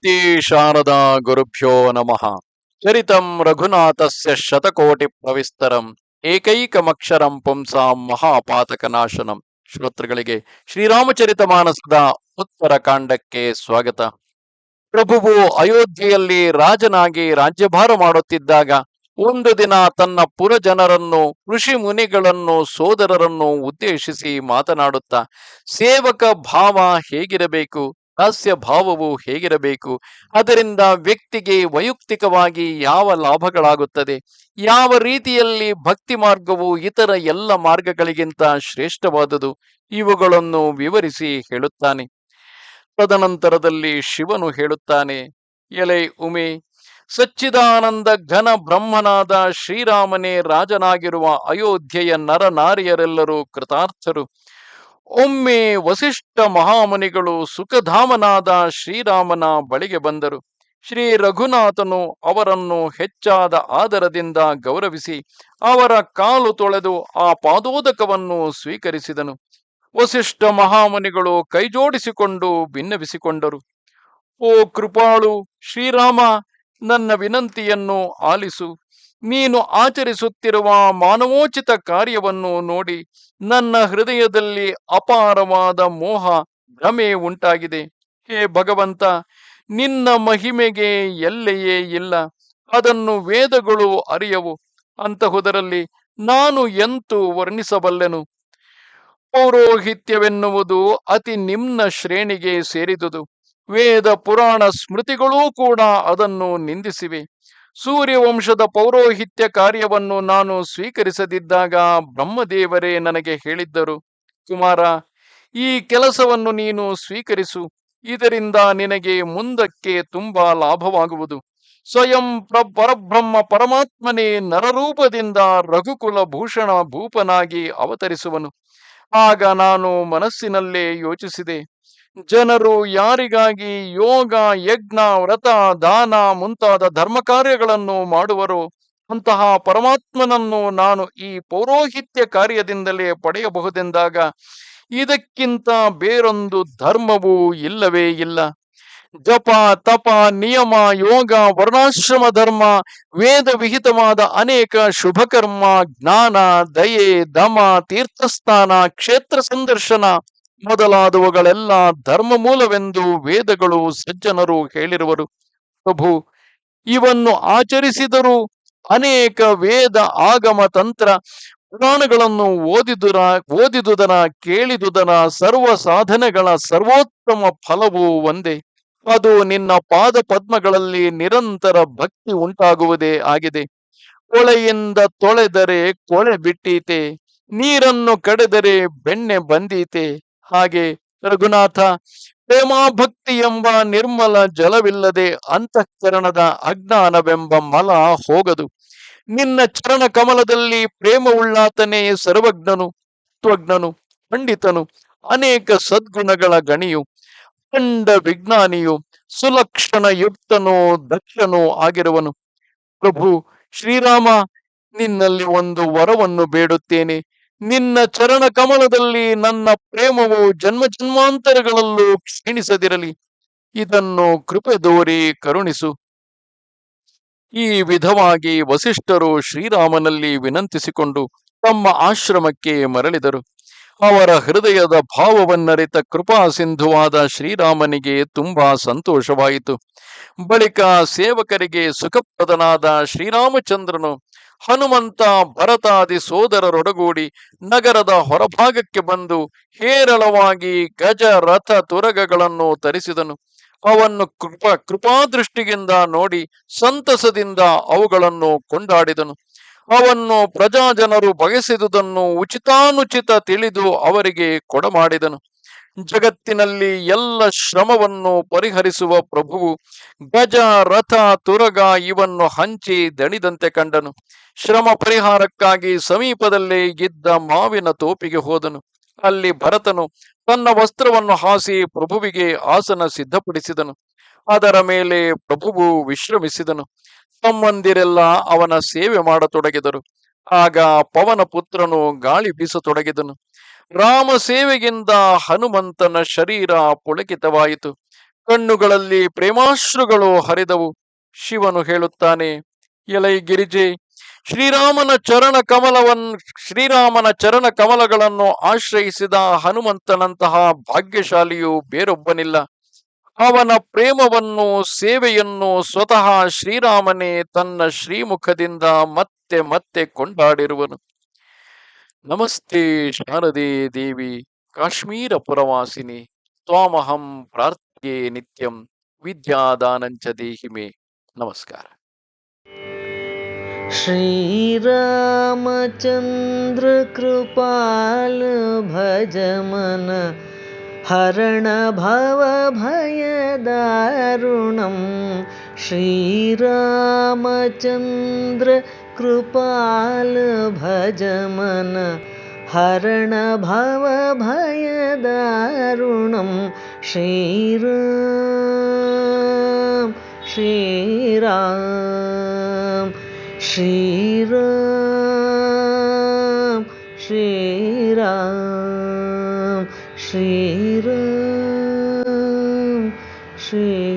ಶ್ರೀ ಶಾರದಾ ಗುರುಭ್ಯೋ ನಮಃ. ಚರಿತಂ ರಘುನಾಥಸ್ಯ ಶತಕೋಟಿ ಪ್ರವಿಸ್ತರಂ ಏಕೈಕಮಕ್ಷರಂ ಪುಂಸಾಂ ಮಹಾಪಾತಕನಾಶನಂ. ಶ್ರೋತೃಗಳಿಗೆ ಶ್ರೀರಾಮಚರಿತ ಮಾನಸದ ಉತ್ತರ ಕಾಂಡಕ್ಕೆ ಸ್ವಾಗತ. ಪ್ರಭುವು ಅಯೋಧ್ಯೆಯಲ್ಲಿ ರಾಜನಾಗಿ ರಾಜ್ಯಭಾರ ಮಾಡುತ್ತಿದ್ದಾಗ, ಒಂದು ದಿನ ತನ್ನ ಪುರಜನರನ್ನು, ಋಷಿ ಮುನಿಗಳನ್ನು, ಸೋದರರನ್ನು ಉದ್ದೇಶಿಸಿ ಮಾತನಾಡುತ್ತಾ, ಸೇವಕ ಭಾವ ಹೇಗಿರಬೇಕು? ದಾಸ್ಯ ಭಾವವು ಹೇಗಿರಬೇಕು? ಅದರಿಂದ ವ್ಯಕ್ತಿಗೆ ವೈಯಕ್ತಿಕವಾಗಿ ಯಾವ ಲಾಭಗಳಾಗುತ್ತದೆ? ಯಾವ ರೀತಿಯಲ್ಲಿ ಭಕ್ತಿ ಮಾರ್ಗವು ಇತರ ಎಲ್ಲ ಮಾರ್ಗಗಳಿಗಿಂತ ಶ್ರೇಷ್ಠವಾದುದು? ಇವುಗಳನ್ನು ವಿವರಿಸಿ ಹೇಳುತ್ತಾನೆ. ತದನಂತರದಲ್ಲಿ ಶಿವನು ಹೇಳುತ್ತಾನೆ, ಎಲೆ ಉಮೆ, ಸಚ್ಚಿದಾನಂದ ಘನ ಬ್ರಹ್ಮನಾದ ಶ್ರೀರಾಮನೇ ರಾಜನಾಗಿರುವ ಅಯೋಧ್ಯೆಯ ನರ ನಾರಿಯರೆಲ್ಲರೂ ಕೃತಾರ್ಥರು. ಒಮ್ಮೆ ವಸಿಷ್ಠ ಮಹಾಮುನಿಗಳು ಸುಖಧಾಮನಾದ ಶ್ರೀರಾಮನ ಬಳಿಗೆ ಬಂದರು. ಶ್ರೀ ರಘುನಾಥನು ಅವರನ್ನು ಹೆಚ್ಚಾದ ಆದರದಿಂದ ಗೌರವಿಸಿ ಅವರ ಕಾಲು ತೊಳೆದು ಆ ಪಾದೋದಕವನ್ನು ಸ್ವೀಕರಿಸಿದನು. ವಸಿಷ್ಠ ಮಹಾಮುನಿಗಳು ಕೈಜೋಡಿಸಿಕೊಂಡು ಭಿನ್ನವಿಸಿಕೊಂಡರು ಓ ಕೃಪಾಳು, ಶ್ರೀರಾಮ, ನನ್ನ ವಿನಂತಿಯನ್ನು ಆಲಿಸು. ನೀನು ಆಚರಿಸುತ್ತಿರುವ ಮಾನವೋಚಿತ ಕಾರ್ಯವನ್ನು ನೋಡಿ ನನ್ನ ಹೃದಯದಲ್ಲಿ ಅಪಾರವಾದ ಮೋಹ, ಭ್ರಮೆ ಉಂಟಾಗಿದೆ. ಹೇ ಭಗವಂತ, ನಿನ್ನ ಮಹಿಮೆಗೆ ಎಲ್ಲೆಯೇ ಇಲ್ಲ, ಅದನ್ನು ವೇದಗಳು ಅರಿಯವು. ಅಂತಹುದರಲ್ಲಿ ನಾನು ಎಂತೂ ವರ್ಣಿಸಬಲ್ಲೆನು? ಪೌರೋಹಿತ್ಯವೆನ್ನುವುದು ಅತಿ ನಿಮ್ನ ಶ್ರೇಣಿಗೆ ಸೇರಿದುದು. ವೇದ ಪುರಾಣ ಸ್ಮೃತಿಗಳೂ ಕೂಡ ಅದನ್ನು ನಿಂದಿಸಿವೆ. ಸೂರ್ಯವಂಶದ ಪೌರೋಹಿತ್ಯ ಕಾರ್ಯವನ್ನು ನಾನು ಸ್ವೀಕರಿಸದಿದ್ದಾಗ ಬ್ರಹ್ಮದೇವರೇ ನನಗೆ ಹೇಳಿದ್ದರು. ಕುಮಾರ, ಈ ಕೆಲಸವನ್ನು ನೀನು ಸ್ವೀಕರಿಸು. ಇದರಿಂದ ನಿನಗೆ ಮುಂದಕ್ಕೆ ತುಂಬಾ ಲಾಭವಾಗುವುದು. ಸ್ವಯಂ ಪ್ರ, ಪರಬ್ರಹ್ಮ ಪರಮಾತ್ಮನೇ ನರರೂಪದಿಂದ ರಘುಕುಲ ಭೂಷಣ ಭೂಪನಾಗಿ ಅವತರಿಸುವನು. ಆಗ ನಾನು ಮನಸ್ಸಿನಲ್ಲೇ ಯೋಚಿಸಿದೆ. ಜನರು ಯಾರಿಗಾಗಿ ಯೋಗ, ಯಜ್ಞ, ವ್ರತ, ದಾನ ಮುಂತಾದ ಧರ್ಮ ಕಾರ್ಯಗಳನ್ನು ಮಾಡುವರು, ಅಂತಹ ಪರಮಾತ್ಮನನ್ನು ನಾನು ಈ ಪೌರೋಹಿತ್ಯ ಕಾರ್ಯದಿಂದಲೇ ಪಡೆಯಬಹುದೆಂದಾಗ ಇದಕ್ಕಿಂತ ಬೇರೊಂದು ಧರ್ಮವೂ ಇಲ್ಲವೇ ಇಲ್ಲ. ಜಪ, ತಪ, ನಿಯಮ, ಯೋಗ, ವರ್ಣಾಶ್ರಮ ಧರ್ಮ, ವೇದ ವಿಹಿತವಾದ ಅನೇಕ ಶುಭಕರ್ಮ, ಜ್ಞಾನ, ದಯೆ, ದಮ, ತೀರ್ಥಸ್ಥಾನ, ಕ್ಷೇತ್ರ ಸಂದರ್ಶನ ಮೊದಲಾದವುಗಳೆಲ್ಲ ಧರ್ಮ ಮೂಲವೆಂದು ವೇದಗಳು ಸಜ್ಜನರು ಹೇಳಿರುವರು. ಪ್ರಭು, ಇವನ್ನು ಆಚರಿಸಿದರೂ ಅನೇಕ ವೇದ ಆಗಮ ತಂತ್ರ ಪುರಾಣಗಳನ್ನು ಓದಿದುರ ಓದಿದುದರ ಕೇಳಿದುದರ ಸರ್ವ ಸಾಧನೆಗಳ ಸರ್ವೋತ್ತಮ ಫಲವು ಒಂದೇ. ಅದು ನಿನ್ನ ಪಾದ ಪದ್ಮಗಳಲ್ಲಿ ನಿರಂತರ ಭಕ್ತಿ ಉಂಟಾಗುವುದೇ ಆಗಿದೆ. ಕೊಳೆಯಿಂದ ತೊಳೆದರೆ ಕೊಳೆ ಬಿಟ್ಟೀತೆ, ನೀರನ್ನು ಕಡೆದರೆ ಬೆಣ್ಣೆ ಬಂದೀತೆ ಹಾಗೆ ರಘುನಾಥ, ಪ್ರೇಮಾಭಕ್ತಿ ಎಂಬ ನಿರ್ಮಲ ಜಲವಿಲ್ಲದೆ ಅಂತಃಕರಣದ ಅಜ್ಞಾನವೆಂಬ ಮಲ ಹೋಗದು. ನಿನ್ನ ಚರಣ ಕಮಲದಲ್ಲಿ ಪ್ರೇಮವುಳ್ಳಾತನೇ ಸರ್ವಜ್ಞನು, ತ್ವಜ್ಞನು, ಪಂಡಿತನು, ಅನೇಕ ಸದ್ಗುಣಗಳ ಗಣಿಯು ಖಂಡ ವಿಜ್ಞಾನಿಯು ಸುಲಕ್ಷಣ ಯುಕ್ತನೋ ದಕ್ಷನೋ ಆಗಿರುವನು. ಪ್ರಭು ಶ್ರೀರಾಮ, ನಿನ್ನಲ್ಲಿ ಒಂದು ವರವನ್ನು ಬೇಡುತ್ತೇನೆ. ನಿನ್ನ ಚರಣ ಕಮಲದಲ್ಲಿ ನನ್ನ ಪ್ರೇಮವು ಜನ್ಮ ಜನ್ಮಾಂತರಗಳಲ್ಲೂ ಕ್ಷೀಣಿಸದಿರಲಿ. ಇದನ್ನು ಕೃಪೆ ದೋರಿ ಕರುಣಿಸು. ಈ ವಿಧವಾಗಿ ವಸಿಷ್ಠರು ಶ್ರೀರಾಮನಲ್ಲಿ ವಿನಂತಿಸಿಕೊಂಡು ತಮ್ಮ ಆಶ್ರಮಕ್ಕೆ ಮರಳಿದರು. ಅವರ ಹೃದಯದ ಭಾವವನ್ನರಿತ ಕೃಪಾ ಸಿಂಧುವಾದ ಶ್ರೀರಾಮನಿಗೆ ತುಂಬಾ ಸಂತೋಷವಾಯಿತು. ಬಳಿಕ ಸೇವಕರಿಗೆ ಸುಖಪ್ರದನಾದ ಶ್ರೀರಾಮಚಂದ್ರನು ಹನುಮಂತ ಭರತಾದಿ ಸೋದರರೊಡಗೂಡಿ ನಗರದ ಹೊರಭಾಗಕ್ಕೆ ಬಂದು ಹೇರಳವಾಗಿ ಗಜ, ರಥ, ತುರಗಗಳನ್ನು ತರಿಸಿದನು. ಅವನ್ನು ಕೃಪ, ಕೃಪಾದೃಷ್ಟಿಯಿಂದ ನೋಡಿ ಸಂತಸದಿಂದ ಅವುಗಳನ್ನು ಕೊಂಡಾಡಿದನು. ಅವನ್ನು ಪ್ರಜಾಜನರು ಬಯಸಿದುದನ್ನು ಉಚಿತಾನುಚಿತ ತಿಳಿದು ಅವರಿಗೆ ಕೊಡಮಾಡಿದನು. ಜಗತ್ತಿನಲ್ಲಿ ಎಲ್ಲ ಶ್ರಮವನ್ನು ಪರಿಹರಿಸುವ ಪ್ರಭುವು ಗಜ, ರಥ, ತುರಗ ಇವನ್ನು ಹಂಚಿ ದಣಿದಂತೆ ಕಂಡನು. ಶ್ರಮ ಪರಿಹಾರಕ್ಕಾಗಿ ಸಮೀಪದಲ್ಲೇ ಇದ್ದ ಮಾವಿನ ತೋಪಿಗೆ ಹೋದನು. ಅಲ್ಲಿ ಭರತನು ತನ್ನ ವಸ್ತ್ರವನ್ನು ಹಾಸಿ ಪ್ರಭುವಿಗೆ ಆಸನ ಸಿದ್ಧಪಡಿಸಿದನು. ಅದರ ಮೇಲೆ ಪ್ರಭುವು ವಿಶ್ರಮಿಸಿದನು. ತಮ್ಮಂದಿರೆಲ್ಲ ಅವನ ಸೇವೆ ಮಾಡತೊಡಗಿದರು. ಆಗ ಪವನ ಪುತ್ರನು ಗಾಳಿ ಬೀಸತೊಡಗಿದನು. ರಾಮ ಸೇವೆಯಿಂದ ಹನುಮಂತನ ಶರೀರ ಪುಳಕಿತವಾಯಿತು. ಕಣ್ಣುಗಳಲ್ಲಿ ಪ್ರೇಮಾಶ್ರುಗಳು ಹರಿದವು. ಶಿವನು ಹೇಳುತ್ತಾನೆ, ಎಲೈ ಗಿರಿಜೆ, ಶ್ರೀರಾಮನ ಚರಣ ಕಮಲವನ್, ಶ್ರೀರಾಮನ ಚರಣ ಕಮಲಗಳನ್ನು ಆಶ್ರಯಿಸಿದ ಹನುಮಂತನಂತಹ ಭಾಗ್ಯಶಾಲಿಯು ಬೇರೊಬ್ಬನಿಲ್ಲ. ಅವನ ಪ್ರೇಮವನ್ನು, ಸೇವೆಯನ್ನು ಸ್ವತಃ ಶ್ರೀರಾಮನೇ ತನ್ನ ಶ್ರೀಮುಖದಿಂದ ಮತ್ತೆ ಮತ್ತೆ ಕೊಂಡಾಡಿರುವನು. नमस्ते शारदे काश्मीरपुरवासिनि त्वामहं प्रार्थ्ये नित्यं विद्यादानं च देहि मे। नमस्कार। श्रीरामचन्द्रकृपाल भजमन हरणभवभयदारुणं। श्रीरामचन्द्र कृपाल भजमन हरणभवभयदारुणं श्रीराम श्रीराम श्रीराम श्रीराम श्रीराम श्री